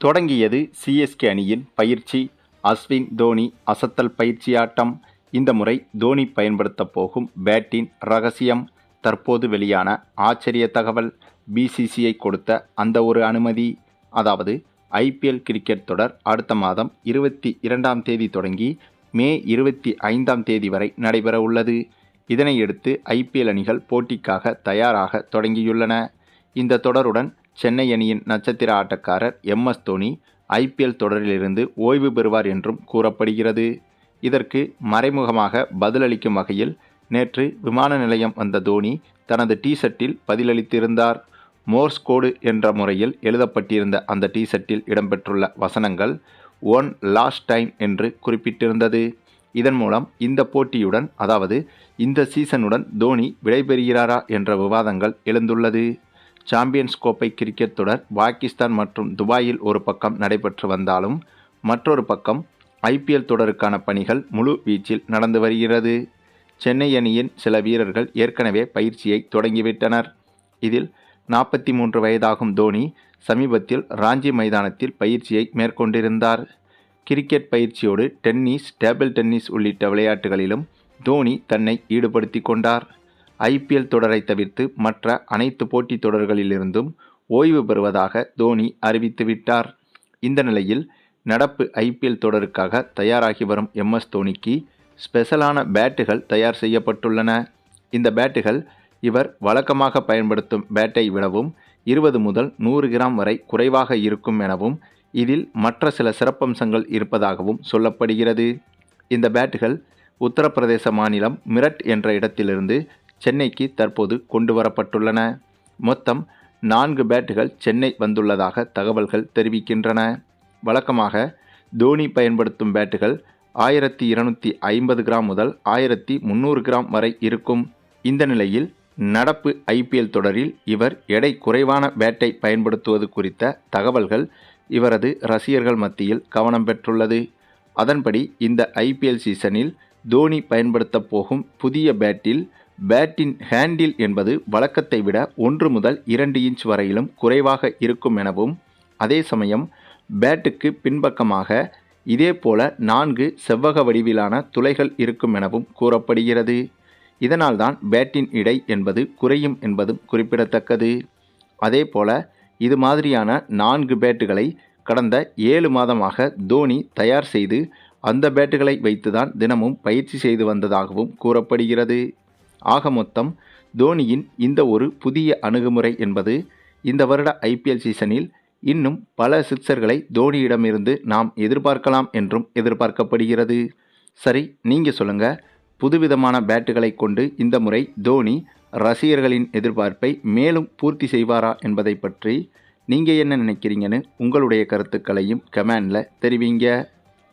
தொடங்கியது சிஎஸ்கே அணியின் பயிற்சி. அஸ்வின் தோனி அசத்தல் பயிற்சி ஆட்டம். இந்த முறை தோனி பயன்படுத்தப் போகும் பேட்டின் ரகசியம். தற்போது வெளியான ஆச்சரிய தகவல் பிசிசிஐ கொடுத்த அந்த ஒரு அனுமதி. அதாவது ஐபிஎல் கிரிக்கெட் தொடர் அடுத்த மாதம் இருபத்தி இரண்டாம் தேதி தொடங்கி மே இருபத்தி ஐந்தாம் தேதி வரை நடைபெற உள்ளது. இதனையடுத்து ஐபிஎல் அணிகள் போட்டிக்காக தயாராக தொடங்கியுள்ளன. இந்த தொடருடன் சென்னை அணியின் நட்சத்திர ஆட்டக்காரர் எம் எஸ் தோனி ஐபிஎல் தொடரிலிருந்து ஓய்வு பெறுவார் என்றும் கூறப்படுகிறது. இதற்கு மறைமுகமாக பதிலளிக்கும் வகையில் நேற்று விமான நிலையம் வந்த தோனி தனது டிஷர்ட்டில் பதிலளித்திருந்தார். மோர்ஸ் கோடு என்ற முறையில் எழுதப்பட்டிருந்த அந்த டிஷர்ட்டில் இடம்பெற்றுள்ள வசனங்கள் ஒன் லாஸ்ட் டைம் என்று குறிப்பிட்டிருந்தது. இதன் மூலம் இந்த போட்டியுடன் அதாவது இந்த சீசனுடன் தோனி விடைபெறுகிறாரா என்ற விவாதங்கள் எழுந்துள்ளது. சாம்பியன்ஸ் கோப்பை கிரிக்கெட் தொடர் பாகிஸ்தான் மற்றும் துபாயில் ஒரு பக்கம் நடைபெற்று வந்தாலும் மற்றொரு பக்கம் ஐபிஎல் தொடருக்கான பணிகள் முழு வீச்சில் நடந்து வருகிறது. சென்னை அணியின் சில வீரர்கள் ஏற்கனவே பயிற்சியை தொடங்கிவிட்டனர். இதில் நாற்பத்தி மூன்று வயதாகும் தோனி சமீபத்தில் ராஞ்சி மைதானத்தில் பயிற்சியை மேற்கொண்டிருந்தார். கிரிக்கெட் பயிற்சியோடு டென்னிஸ் டேபிள் டென்னிஸ் உள்ளிட்ட விளையாட்டுகளிலும் தோனி தன்னை ஈடுபடுத்தி கொண்டார். ஐபிஎல் தொடரை தவிர்த்து மற்ற அனைத்து போட்டித் தொடர்களிலிருந்தும் ஓய்வு பெறுவதாக தோனி அறிவித்துவிட்டார் இந்த நிலையில் நடப்பு ஐபிஎல் தொடருக்காக தயாராகி வரும் எம்எஸ் தோனிக்கு ஸ்பெஷலான பேட்டுகள் தயார் செய்யப்பட்டுள்ளன. இந்த பேட்டுகள் இவர் வழக்கமாக பயன்படுத்தும் பேட்டை விடவும் இருபது முதல் நூறு கிராம் வரை குறைவாக இருக்கும் எனவும் இதில் மற்ற சில சிறப்பம்சங்கள் இருப்பதாகவும் சொல்லப்படுகிறது. இந்த பேட்டுகள் உத்தரப்பிரதேச மாநிலம் மிரட் என்ற இடத்திலிருந்து சென்னைக்கு தற்போது கொண்டு வரப்பட்டுள்ளன மொத்தம் நான்கு பேட்டுகள் சென்னை வந்துள்ளதாக தகவல்கள் தெரிவிக்கின்றன. வழக்கமாக தோனி பயன்படுத்தும் பேட்டுகள் ஆயிரத்தி இருநூற்றி ஐம்பது கிராம் முதல் ஆயிரத்தி முந்நூறு கிராம் வரை இருக்கும். இந்த நிலையில் நடப்பு ஐபிஎல் தொடரில் இவர் எடை குறைவான பேட்டை பயன்படுத்துவது குறித்த தகவல்கள் இவரது ரசிகர்கள் மத்தியில் கவனம் பெற்றுள்ளது. அதன்படி இந்த ஐபிஎல் சீசனில் தோனி பயன்படுத்தப் போகும் புதிய பேட்டில் பேட்டின் ஹேண்டில் என்பது வழக்கத்தை விட ஒன்று முதல் இரண்டு இன்ச் வரையிலும் குறைவாக இருக்கும் எனவும் அதே சமயம் பேட்டுக்கு பின்பக்கமாக இதேபோல நான்கு செவ்வக வடிவிலான துளைகள் இருக்கும் எனவும் கூறப்படுகிறது. இதனால்தான் பேட்டின் இடை என்பது குறையும் என்பதும் குறிப்பிடத்தக்கது. அதேபோல இது மாதிரியான நான்கு பேட்டுகளை கடந்த ஏழு மாதமாக தோனி தயார் செய்து அந்த பேட்டுகளை வைத்துதான் தினமும் பயிற்சி செய்து வந்ததாகவும் கூறப்படுகிறது. ஆக மொத்தம் தோனியின் இந்த ஒரு புதிய அணுகுமுறை என்பது இந்த வருட ஐபிஎல் சீசனில் இன்னும் பல சிக்சர்களை தோனியிடமிருந்து நாம் எதிர்பார்க்கலாம் என்றும் எதிர்பார்க்கப்படுகிறது. சரி நீங்கள் சொல்லுங்கள் புதுவிதமான பேட்டுகளை கொண்டு இந்த முறை தோனி ரசிகர்களின் எதிர்பார்ப்பை மேலும் பூர்த்தி செய்வாரா என்பதை பற்றி நீங்கள் என்ன நினைக்கிறீங்கன்னு உங்களுடைய கருத்துக்களையும் கமெண்டில் தெரிவிங்க.